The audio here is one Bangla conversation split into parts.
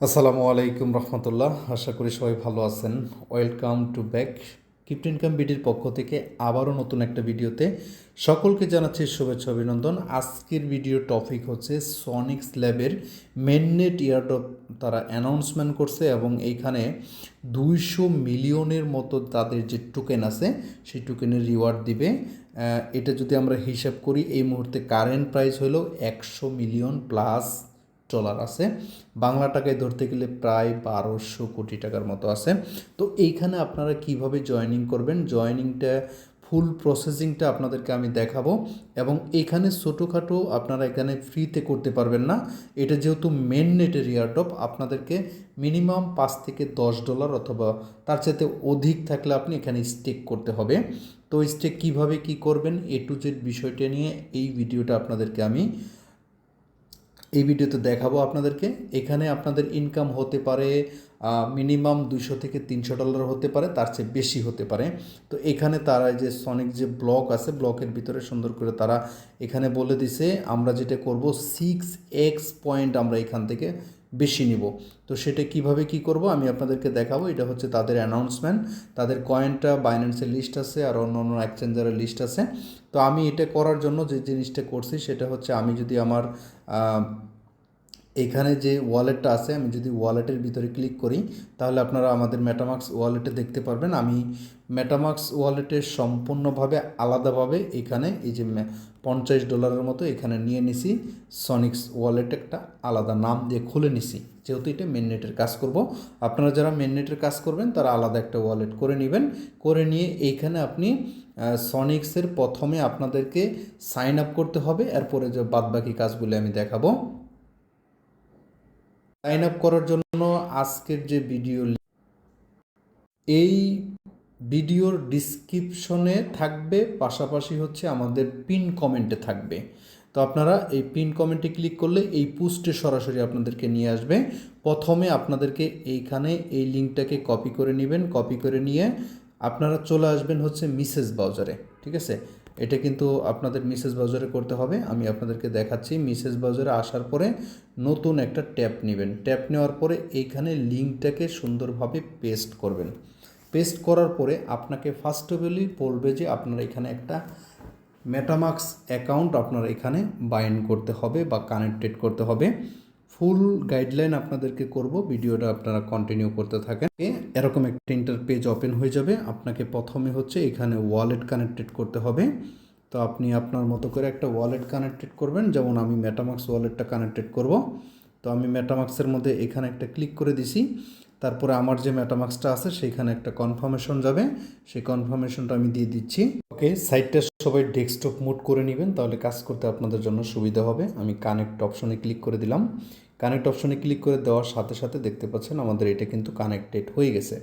আসসালামু আলাইকুম রহমতুল্লাহ। আশা করি সবাই ভালো আছেন। Welcome to back crypt income বিডির পক্ষ থেকে আবারও নতুন একটা ভিডিওতে সকলকে জানাচ্ছি শুভেচ্ছা, অভিনন্দন। আজকের ভিডিও টপিক হচ্ছে সনিক্স ল্যাবের মেননেট ইয়ারডপ তারা অ্যানাউন্সমেন্ট করছে এবং এইখানে দুইশো মিলিয়নের মতো তাদের যে টোকেন আছে, সেই টোকেনের রিওয়ার্ড দিবে। এটা যদি আমরা হিসাব করি, এই মুহূর্তে কারেন্ট প্রাইস হলো একশো মিলিয়ন প্লাস ডলার আছে। বাংলা টাকায় ধরতে গেলে প্রায় বারোশো কোটি টাকার মতো আছে। তো এইখানে আপনারা কীভাবে জয়েনিং করবেন? জয়েনিংটা ফুল প্রসেসিংটা আপনাদেরকে আমি দেখাবো এবং এখানে ছোটোখাটো আপনারা এখানে ফ্রিতে করতে পারবেন না। এটা যেহেতু মেন নেটের এয়ারটপ আপনাদেরকে মিনিমাম পাঁচ থেকে দশ ডলার অথবা তার চাইতে অধিক থাকলে আপনি এখানে স্টেক করতে হবে। তো স্টেক কীভাবে কি করবেন? এ টু জেড বিষয়টা নিয়ে এই ভিডিওটা আপনাদেরকে আমি এই ভিডিওতে দেখাবো আপনাদেরকে। এখানে আপনাদের ইনকাম হতে পারে মিনিমাম দুশো থেকে তিনশো ডলার হতে পারে, তার চেয়ে বেশি হতে পারে। তো এখানে তারা যে সনিক যে ব্লক আছে ব্লকের ভিতরে সুন্দর করে তারা এখানে বলে দিছে, আমরা যেটা করব সিক্স এক্স পয়েন্ট আমরা এখান থেকে বেশি নিব। তো সেটা কীভাবে কি করব আমি আপনাদেরকে দেখাবো। এটা হচ্ছে তাদের অ্যানাউন্সমেন্ট তাদের কয়েনটা বাইন্যান্সের লিস্ট আছে আর অন্য অন্য এক্সচেঞ্জারের লিস্ট আছে। তো আমি এটা করার জন্য যে জিনিসটা করছি সেটা হচ্ছে আমি যদি আমার এখানে যে ওয়ালেটটা আছে, আমি যদি ওয়ালেটের ভিতরে ক্লিক করি, তাহলে আপনারা আমাদের মেটামাক্স ওয়ালেটে দেখতে পারবেন। আমি মেটামাক্স ওয়ালেটের সম্পূর্ণভাবে আলাদাভাবে এখানে এই যে পঞ্চাশ ডলারের মতো এখানে নিয়ে নিছি। সনিক্স ওয়ালেট একটা আলাদা নাম দিয়ে খুলে নিছি। যেহেতু এটা মেননেটের কাজ করব, আপনারা যারা মেননেটের কাজ করবেন, তারা আলাদা একটা ওয়ালেট করে নেবেন। করে নিয়ে এইখানে আপনি সনিক্সের প্রথমে আপনাদেরকে সাইন আপ করতে হবে। এরপরে যে বাদবাকি কাজগুলি আমি দেখাবো। সাইন আপ করার জন্য আজকের যে ভিডিও এই ভিডিওর ডিসক্রিপশনে থাকবে, পাশাপাশি হচ্ছে আমাদের পিন কমেন্টে থাকবে। তো আপনারা এই পিন কমেন্টে ক্লিক করলে এই পোস্টে সরাসরি আপনাদেরকে নিয়ে আসবে। প্রথমে আপনাদেরকে এইখানে এই লিঙ্কটাকে কপি করে নেবেন। কপি করে নিয়ে আপনারা চলে আসবেন হচ্ছে মিসেস ব্রাউজারে ঠিক আছে? এটা কিন্তু আপনাদের মিসেস ব্রাউজারে করতে হবে। আমি আপনাদেরকে দেখাচ্ছি। মিসেস ব্রাউজারে আসার পরে নতুন একটা ট্যাপ নেবেন। ট্যাপ নেওয়ার পরে এইখানে লিঙ্কটাকে সুন্দরভাবে পেস্ট করবেন। পেস্ট করার পরে আপনাকে ফার্স্ট অফ অলই বলবে যে আপনার এখানে একটা মেটামাক্স অ্যাকাউন্ট আপনার এখানে বাইন্ড করতে হবে বা কানেক্টেড করতে হবে। ফুল গাইডলাইন আপনাদেরকে করব। ভিডিওটা আপনারা কন্টিনিউ করতে থাকেন। এরকম একটা ইন্টার পেজ ওপেন হয়ে যাবে। আপনাকে প্রথমে হচ্ছে এখানে ওয়ালেট কানেক্টেড করতে হবে। তো আপনি আপনার মতো করে একটা ওয়ালেট কানেক্টেড করবেন। যেমন আমি মেটামাক্স ওয়ালেটটা কানেক্টেড করব। তো আমি মেটামাক্সের মধ্যে এখানে একটা ক্লিক করে দিছি। তারপরে আমার যে মেটামাক্সটা আছে, সেখানে একটা কনফার্মেশন যাবে। সেই কনফার্মেশনটা আমি দিয়ে দিচ্ছি। ওকে সাইটটা সবাই ডেস্কটপ মোড করে নেবেন। তাহলে কাজ করতে আপনাদের জন্য সুবিধা হবে। আমি কানেক্ট অপশনে ক্লিক করে দিলাম। কানেক্ট অপশনে ক্লিক করে দেওয়ার সাথে সাথে দেখতে পাচ্ছেন আমাদের এটা কিন্তু কানেক্টেড হয়ে গেছে।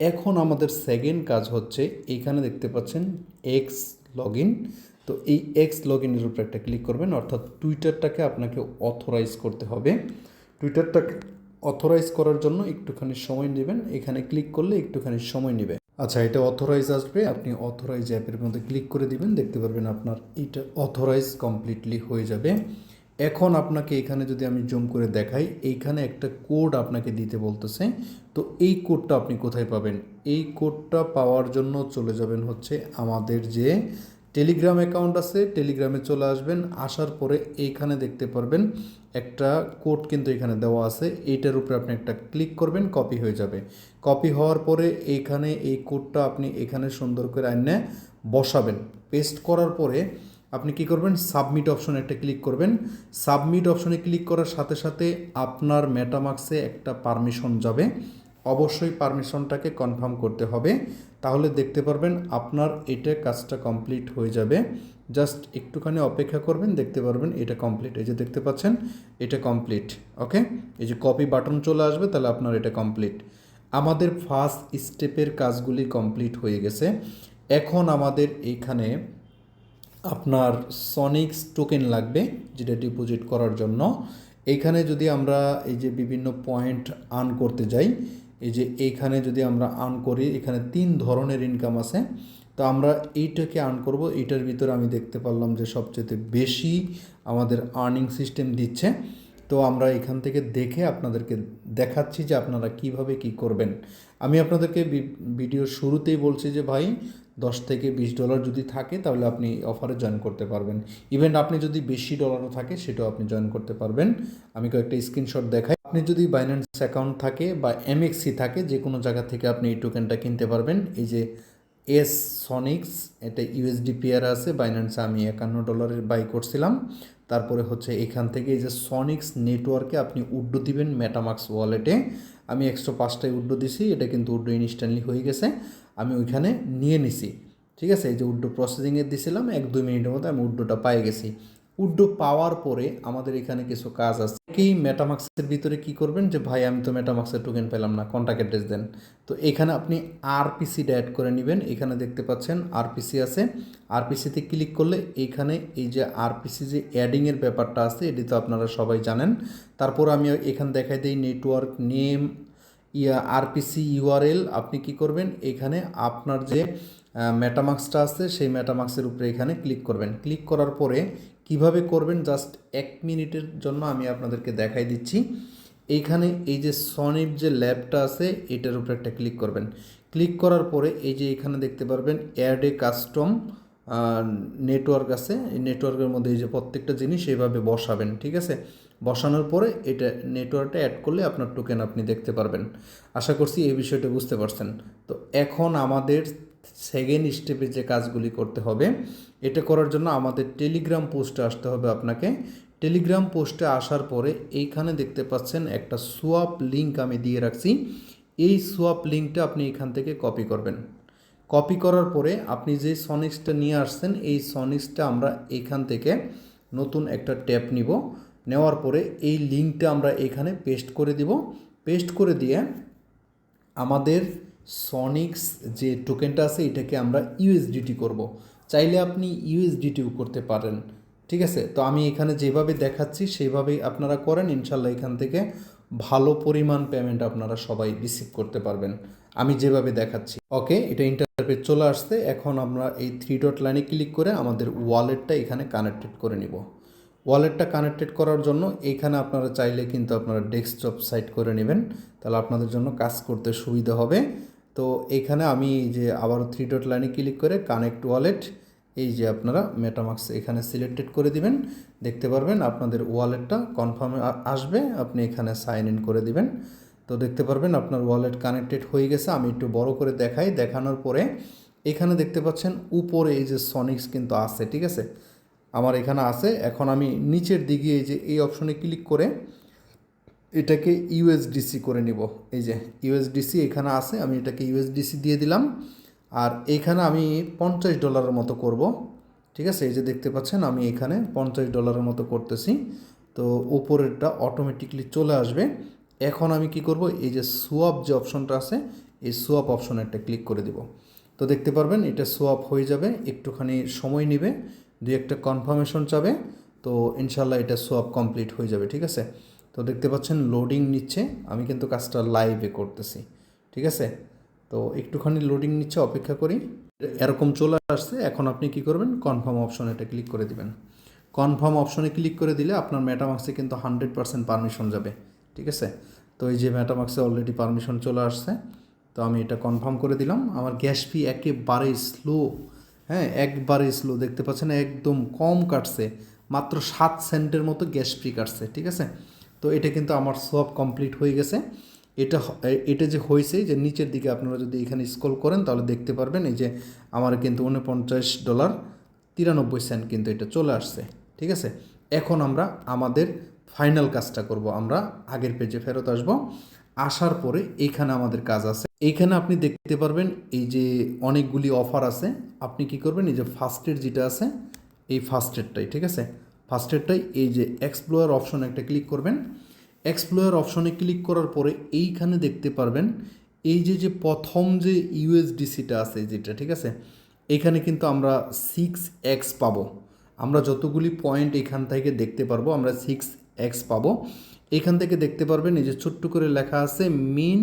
এখন আমাদের সেকেন্ড কাজ হচ্ছে এইখানে দেখতে পাচ্ছেন এক্স লগ তো এই এক্স লগ ইনের উপরে একটা ক্লিক করবেন, অর্থাৎ টুইটারটাকে আপনাকে অথরাইজ করতে হবে। টুইটারটাকে অথরাইজ করার জন্য একটুখানি সময় নেবেন। এখানে ক্লিক করলে একটুখানি সময় নেবে। আচ্ছা এটা অথরাইজ আসবে। আপনি অথরাইজ অ্যাপের মধ্যে ক্লিক করে দিবেন। দেখতে পারবেন আপনার এটা অথরাইজ কমপ্লিটলি হয়ে যাবে। এখন আপনাকে এখানে যদি আমি জুম করে দেখাই, এইখানে একটা কোড আপনাকে দিতে বলতেছে। তো এই কোডটা আপনি কোথায় পাবেন? এই কোডটা পাওয়ার জন্য চলে যাবেন হচ্ছে আমাদের যে টেলিগ্রাম অ্যাকাউন্ট আছে, টেলিগ্রামে চলে আসবেন। আসার পরে এইখানে দেখতে পারবেন একটা কোড কিন্তু এখানে দেওয়া আছে। এইটার উপরে আপনি একটা ক্লিক করবেন, কপি হয়ে যাবে। কপি হওয়ার পরে এইখানে এই কোডটা আপনি এখানে সুন্দর করে আইনে বসাবেন। পেস্ট করার পরে আপনি কি করবেন? সাবমিট অপশনে একটা ক্লিক করবেন। সাবমিট অপশনে ক্লিক করার সাথে সাথে আপনার মেটামাক্সে একটা পারমিশন যাবে। অবশ্যই পারমিশনটাকে কনফার্ম করতে হবে। তাহলে দেখতে পারবেন আপনার এটা কাজটা কমপ্লিট হয়ে যাবে। জাস্ট একটুখানি অপেক্ষা করবেন, দেখতে পারবেন এটা কমপ্লিট এই যে দেখতে পাচ্ছেন, এটা কমপ্লিট ওকে এই যে কপি বাটন চলে আসবে, তাহলে আপনার এটা কমপ্লিট আমাদের ফার্স্ট স্টেপের কাজগুলি কমপ্লিট হয়ে গেছে। এখন আমাদের এইখানে আপনার সনিক্স টোকেন লাগবে, যেটা ডিপোজিট করার জন্য। এইখানে যদি আমরা এই যে বিভিন্ন পয়েন্ট আর্ন করতে যাই, এই যে এইখানে যদি আমরা আর্ন করি, এখানে তিন ধরনের ইনকাম আছে। তো আমরা এইটাকে আর্ন করব, এইটার ভিতরে আমি দেখতে পারলাম যে সবচেয়ে বেশি আমাদের আর্নিং সিস্টেম দিচ্ছে। তো আমরা এখান থেকে দেখে আপনাদেরকে দেখাচ্ছি যে আপনারা কীভাবে কি করবেন। আমি আপনাদেরকে ভিডিওর শুরুতেই বলছি যে ভাই দশ থেকে বিশ ডলার যদি থাকে, তাহলে আপনি অফারে জয়েন করতে পারবেন। ইভেন আপনি যদি বেশি ডলারও থাকে, সেটাও আপনি জয়েন করতে পারবেন। আমি কয়েকটা স্ক্রিনশট দেখাই। আপনি যদি বাইন্যান্স অ্যাকাউন্ট থাকে বা এমএক্সি থাকে যে কোনো জায়গা থেকে আপনি এই টোকেনটা কিনতে পারবেন। এই যে এস সনিক্স এটা ইউএসডি পেয়ার আছে। বাইন্যান্সে আমি একান্ন ডলারের বাই করছিলাম। তারপরে হচ্ছে এখান থেকে এই যে সনিক্স নেটওয়ার্কে আপনি উড্ডো দিবেন মেটামাক্স ওয়ালেটে আমি একশো পাঁচটায় উড্ডো দিছি, এটা কিন্তু উড্ডো ইনস্ট্যান্টলি হয়ে গেছে। আমি ওইখানে নিয়ে নিছি। ঠিক আছে? এই যে উড্ডো প্রসেসিংয়ে দিছিলাম, এক দুই মিনিটের মধ্যে আমি উড্ডোটা পাই গেছি। উড্ডো পাওয়ার পরে আমাদের এখানে কিছু কাজ আছে। কি মেটামাক্সের ভিতরে কি করবেন? যে ভাই, আমি তো মেটামাক্সের টোকেন পেলাম না কন্ট্যাক্ট অ্যাড্রেস দেন। তো এখানে আপনি আরপিসিটা অ্যাড করে নেবেন। এখানে দেখতে পাচ্ছেন আরপিসি আছে। আরপিসিতে ক্লিক করলে এইখানে এই যে আরপিসি যে অ্যাডিংয়ের ব্যাপারটা আছে, এটি তো আপনারা সবাই জানেন। তারপর আমি এখানে দেখাই দিই নেটওয়ার্ক নেম ইয়া আরপিসি ইউআরএল আপনি কি করবেন? এখানে আপনার যে মেটামাক্সটা আছে, সেই মেটামাক্সের উপরে এখানে ক্লিক করবেন। ক্লিক করার পরে কীভাবে করবেন? জাস্ট এক মিনিটের জন্য আমি আপনাদেরকে দেখাই দিচ্ছি। এইখানে এই যে সনিপ যে ল্যাবটা আছে, এটার উপরে একটা ক্লিক করবেন। ক্লিক করার পরে এই যে এখানে দেখতে পারবেন, অ্যাড কাস্টম নেটওয়ার্ক আছে। এই নেটওয়ার্কের মধ্যে এই যে প্রত্যেকটা জিনিস এইভাবে বসাবেন, ঠিক আছে? বসানোর পরে এটা নেটওয়ার্কটা অ্যাড করলে আপনার টোকেন আপনি দেখতে পারবেন। আশা করছি এই বিষয়টা বুঝতে পারছেন। তো এখন আমাদের সেকেন্ড স্টেপে যে কাজগুলি করতে হবে, এটা করার জন্য আমাদের টেলিগ্রাম পোস্টে আসতে হবে আপনাকে। টেলিগ্রাম পোস্টে আসার পরে এইখানে দেখতে পাচ্ছেন একটা সোয়াপ লিঙ্ক আমি দিয়ে রাখছি। এই সোয়াপ লিঙ্কটা আপনি এখান থেকে কপি করবেন। কপি করার পরে আপনি যে সনিক্সটা নিয়ে আসছেন, এই সনিক্সটা আমরা এখান থেকে নতুন একটা ট্যাপ নিব। নেওয়ার পরে এই লিঙ্কটা আমরা এখানে পেস্ট করে দিব। পেস্ট করে দিয়ে আমাদের সনিক্স যে টোকেনটা আছে, এটাকে আমরা ইউএসডিটি করব। চাইলে আপনি ইউএসডিটিও করতে পারেন, ঠিক আছে? তো আমি এখানে যেভাবে দেখাচ্ছি সেইভাবেই আপনারা করেন, ইনশাল্লাহ এখান থেকে ভালো পরিমাণ পেমেন্ট আপনারা সবাই রিসিভ করতে পারবেন। আমি যেভাবে দেখাচ্ছি। ওকে এটা ইন্টারপেজ চলে আসছে। এখন আমরা এই থ্রি ডট লাইনে ক্লিক করে আমাদের ওয়ালেটটা এখানে কানেক্টেড করে নিব। ওয়ালেটটা কানেক্টেড করার জন্য এখানে আপনারা চাইলে কিন্তু আপনারা ডেস্কটপ সাইট করে নেবেন। তাহলে আপনাদের জন্য কাজ করতে সুবিধা হবে। তো এখানে আমি যে আবার থ্রি ডট লাইনে ক্লিক করে কানেক্ট ওয়ালেট এই যে আপনারা মেটামাক্স এখানে সিলেক্টেড করে দিবেন। দেখতে পারবেন আপনাদের ওয়ালেটটা কনফার্ম আসবে, আপনি এখানে সাইন ইন করে দিবেন। তো দেখতে পারবেন আপনার ওয়ালেট কানেক্টেড হয়ে গেছে, আমি একটু বড় করে দেখাই। দেখানোর পরে এখানে দেখতে পাচ্ছেন উপরে এই যে সনিক্স কিন্তু আছে, ঠিক আছে? আমার এখানে আছে। এখন আমি নিচের দিকে এই যে, এই অপশনে ক্লিক করে এটাকে ইউএসডিসি করে নিব। এই যে ইউএসডিসি এখানে আছে, আমি এটাকে ইউএসডিসি দিয়ে দিলাম। আর এখানে আমি পঞ্চাশ ডলারের মতো করব। ঠিক আছে? এই যে দেখতে পাচ্ছেন, আমি এখানে পঞ্চাশ ডলারের মতো করতেছি। তো উপরেরটা অটোমেটিকলি চলে আসবে। এখন আমি কি করব? এই যে সোয়াপ যে অপশনটা আছে, এই সোয়াপ অপশনে একটা ক্লিক করে দিব। তো দেখতে পারবেন, এটা সোয়াপ হয়ে যাবে, একটুখানি সময় নেবে, দুই একটা কনফার্মেশন চাবে, তো ইনশাল্লাহ এটা সোয়াপ কমপ্লিট হয়ে যাবে। ঠিক আছে? তো দেখতে পাচ্ছেন লোডিং নিচ্ছে, আমি কিন্তু কাজটা লাইভে করতেছি, ঠিক আছে? তো একটুখানি লোডিং নিচ্ছে, অপেক্ষা করি, এরকম চলে আসছে, এখন আপনি কি করবেন কনফার্ম অপশনে এটা ক্লিক করে দিবেন। কনফার্ম অপশনে ক্লিক করে দিলে আপনার মেটামাক্সে কিন্তু হান্ড্রেড পার্সেন্ট পারমিশন যাবে, ঠিক আছে? তো এই যে মেটামাক্সে অলরেডি পারমিশন চলে আসছে, তো আমি এটা কনফার্ম করে দিলাম। আমার গ্যাস ফি একেবারেই স্লো হ্যাঁ একবারেই স্লো দেখতে পাচ্ছেন একদম কম কাটছে, মাত্র সাত সেন্টের মতো গ্যাস ফি কাটছে, ঠিক আছে? তো এটা কিন্তু আমার সব কমপ্লিট হয়ে গেছে। এটা এটা যে হয়েছে যে নিচের দিকে আপনারা যদি এখানে স্ক্রল করেন তাহলে দেখতে পারবেন এই যে আমার কিন্তু উনপঞ্চাশ ডলার তিরানব্বই সেন্ট কিন্তু এটা চলে আসছে, ঠিক আছে? এখন আমরা আমাদের ফাইনাল কাজটা করব, আমরা আগের পেজে ফেরত আসব। আসার পরে এইখানে আমাদের কাজ আছে। এইখানে আপনি দেখতে পারবেন এই যে অনেকগুলি অফার আছে। আপনি কি করবেন, এই যে ফার্স্টের যেটা আছে, এই ফার্স্টেরটাই ঠিক আছে? ফার্স্টেরটাই এই যে এক্সপ্লোয়ার অপশন একটা ক্লিক করবেন। এক্সপ্লোয়ার অপশনে ক্লিক করার পরে এইখানে দেখতে পারবেন, এই যে যে প্রথম যে ইউএসডিসিটা আছে যেটা, ঠিক আছে? এখানে কিন্তু আমরা সিক্স এক্স পাবো। আমরা যতগুলি পয়েন্ট এখান থেকে দেখতে পারব, আমরা সিক্স এক্স পাবো। এখান থেকে দেখতে পারবেন, এই যে ছোট্ট করে লেখা আছে মিন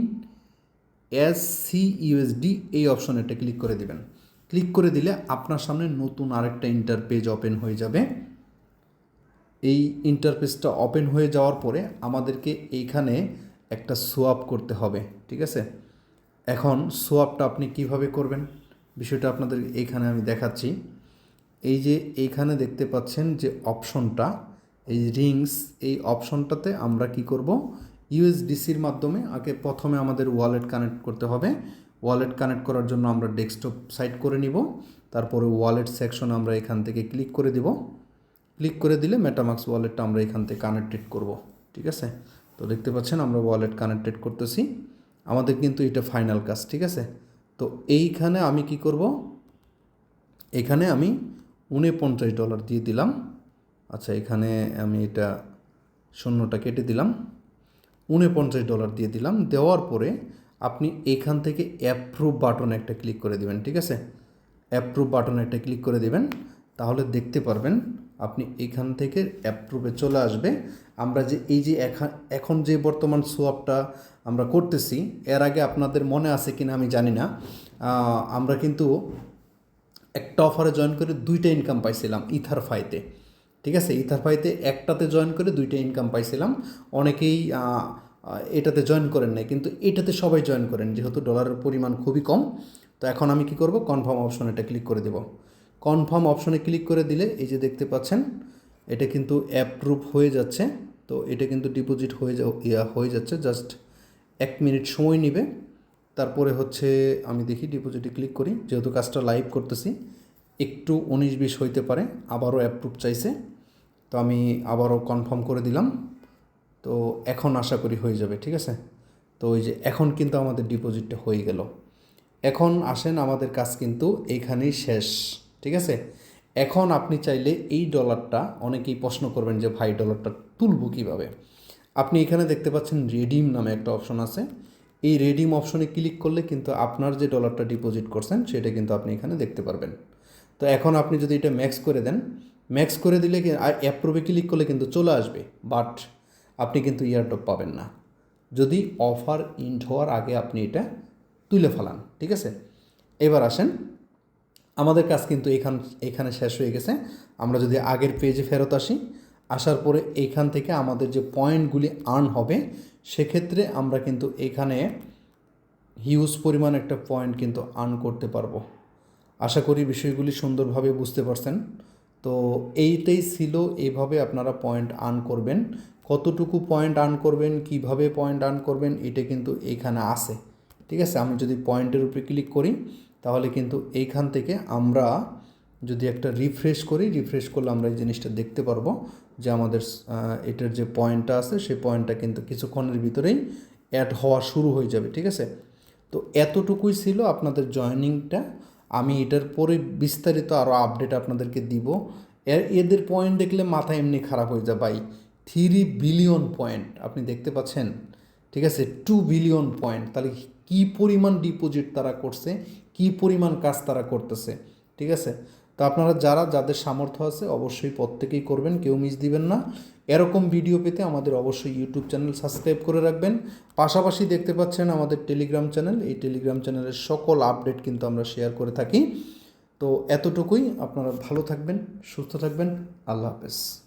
এস সি ইউএসডি এই অপশনে একটা ক্লিক করে দিবেন। ক্লিক করে দিলে আপনার সামনে নতুন আরেকটা ইন্টারপেজ ওপেন হয়ে যাবে। এই ইন্টারফেসটা ওপেন হয়ে যাওয়ার পরে আমাদেরকে এইখানে একটা সোয়াপ করতে হবে, ঠিক আছে? এখন সোয়াপটা আপনি কীভাবে করবেন? বিষয়টা আপনাদের এইখানে আমি দেখাচ্ছি। এই যে এইখানে দেখতে পাচ্ছেন যে অপশনটা এই রিংস এই অপশনটাতে আমরা কি করব? ইউএসডিসির মাধ্যমে আগে প্রথমে আমাদের ওয়ালেট কানেক্ট করতে হবে। ওয়ালেট কানেক্ট করার জন্য আমরা ডেস্কটপ সাইট করে নিব। তারপরে ওয়ালেট সেকশন আমরা এখান থেকে ক্লিক করে দিব। ক্লিক করে দিলে মেটামাক্স ওয়ালেটটা আমরা এখান থেকে কানেক্টেড করব, ঠিক আছে? তো দেখতে পাচ্ছেন আমরা ওয়ালেট কানেক্টেড করতেছি। আমাদের কিন্তু এটা ফাইনাল কাজ, ঠিক আছে? তো এইখানে আমি কি করব? এখানে আমি উনপঞ্চাশ ডলার দিয়ে দিলাম। আচ্ছা এখানে আমি এটা শূন্যটা কেটে দিলাম। উনপঞ্চাশ ডলার দিয়ে দিলাম। দেওয়ার পরে আপনি এখান থেকে অ্যাপ্রুভ বাটন একটা ক্লিক করে দিবেন, ঠিক আছে? অ্যাপ্রুভ বাটন একটা ক্লিক করে দেবেন। তাহলে দেখতে পারবেন আপনি এখান থেকে অ্যাপ্রুভে চলে আসবে। আমরা যে এই যে এখা- এখন যে বর্তমান সোয়াপটা আমরা করতেছি, এর আগে আপনাদের মনে আছে কিনা আমি জানি না। আমরা কিন্তু একটা অফারে জয়েন করে দুইটা ইনকাম পাইছিলাম ইথার ফাইতে ঠিক আছে? ইথার ফাইতে একটাতে জয়েন করে দুইটা ইনকাম পাইছিলাম। অনেকেই এটাতে জয়েন করেন নাই, কিন্তু এটাতে সবাই জয়েন করেন, যেহেতু ডলারের পরিমাণ খুবই কম। তো এখন আমি কি করব? কনফার্ম অপশন এটা ক্লিক করে দেব। কনফার্ম অপশনে ক্লিক করে দিলে এই যে দেখতে পাচ্ছেন, এটা কিন্তু অ্যাপ্রুভ হয়ে যাচ্ছে। তো এটা কিন্তু ডিপোজিট হয়ে যা হয়ে যাচ্ছে জাস্ট এক মিনিট সময় নেবে। তারপরে হচ্ছে আমি দেখি ডিপোজিটে ক্লিক করি। যেহেতু কাজটা লাইভ করতেছি, একটু উনিশ বিশ হইতে পারে, আবারও অ্যাপ্রুভ চাইছে। তো আমি আবারও কনফার্ম করে দিলাম। তো এখন আশা করি হয়ে যাবে, ঠিক আছে? তো ওই যে এখন কিন্তু আমাদের ডিপোজিটটা হয়ে গেল। এখন আসেন আমাদের কাজ কিন্তু এইখানেই শেষ। ঠিক আছে? এখন আপনি চাইলে এই ডলারটা অনেকেই প্রশ্ন করবেন যে, ভাই ডলারটা তুলবো কীভাবে? আপনি এখানে দেখতে পাচ্ছেন রেডিম নামে একটা অপশন আছে। এই রেডিম অপশনে ক্লিক করলে কিন্তু আপনার যে ডলারটা ডিপোজিট করছেন, সেটা কিন্তু আপনি এখানে দেখতে পারবেন। তো এখন আপনি যদি এটা ম্যাক্স করে দেন ম্যাক্স করে দিলে অ্যাপ্রুভে ক্লিক করলে কিন্তু চলে আসবে বাট আপনি কিন্তু ইয়ারটপ পাবেন না। যদি অফার ইন্ড হওয়ার আগে আপনি এটা তুলে ফেলান, ঠিক আছে? এবার আসেন আমাদের কাজ কিন্তু এখান, এখানে শেষ হয়ে গেছে। আমরা যদি আগের পেজে ফেরত আসি, আসার পরে এইখান থেকে আমাদের যে পয়েন্টগুলি আর্ন হবে, সেক্ষেত্রে আমরা কিন্তু এখানে হিউজ পরিমাণ একটা পয়েন্ট কিন্তু আর্ন করতে পারব। আশা করি বিষয়গুলি সুন্দরভাবে বুঝতে পারছেন। তো এইটাই ছিল এইভাবে আপনারা পয়েন্ট আর্ন করবেন। কতটুকু পয়েন্ট আর্ন করবেন, কীভাবে পয়েন্ট আর্ন করবেন, এটা কিন্তু এইখানে আছে। ঠিক আছে? আমি যদি পয়েন্টের উপরে ক্লিক করি তাহলে কিন্তু এইখান থেকে আমরা যদি একটা রিফ্রেশ করি রিফ্রেশ করলে আমরা এই জিনিসটা দেখতে পারব যে আমাদের এটার যে পয়েন্টটা আছে, সেই পয়েন্টটা কিন্তু কিছুক্ষণের ভিতরেই অ্যাড হওয়া শুরু হয়ে যাবে, ঠিক আছে? তো এতটুকুই ছিল আপনাদের জয়েনিংটা আমি এটার পরে বিস্তারিত আরও আপডেট আপনাদেরকে দিব। এদের পয়েন্ট দেখলে মাথা এমনি খারাপ হয়ে যায়। ভাই থ্রি বিলিয়ন পয়েন্ট আপনি দেখতে পাচ্ছেন? ঠিক আছে? টু বিলিয়ন পয়েন্ট তাহলে কি পরিমাণ ডিপোজিট তারা করছে? কি পরিমাণ কাজ তারা করতেছে? ঠিক আছে? তো আপনারা যারা, যাদের সামর্থ্য আছে অবশ্যই প্রত্যেকেই করবেন, কেউ মিস দিবেন না। এরকম ভিডিও পেতে আমাদের অবশ্যই ইউটিউব চ্যানেল সাবস্ক্রাইব করে রাখবেন। পাশাপাশি দেখতে পাচ্ছেন আমাদের টেলিগ্রাম চ্যানেল এই টেলিগ্রাম চ্যানেলের সকল আপডেট কিন্তু আমরা শেয়ার করে থাকি। তো এতটুকুই। আপনারা ভালো থাকবেন, সুস্থ থাকবেন। আল্লাহ হাফেজ।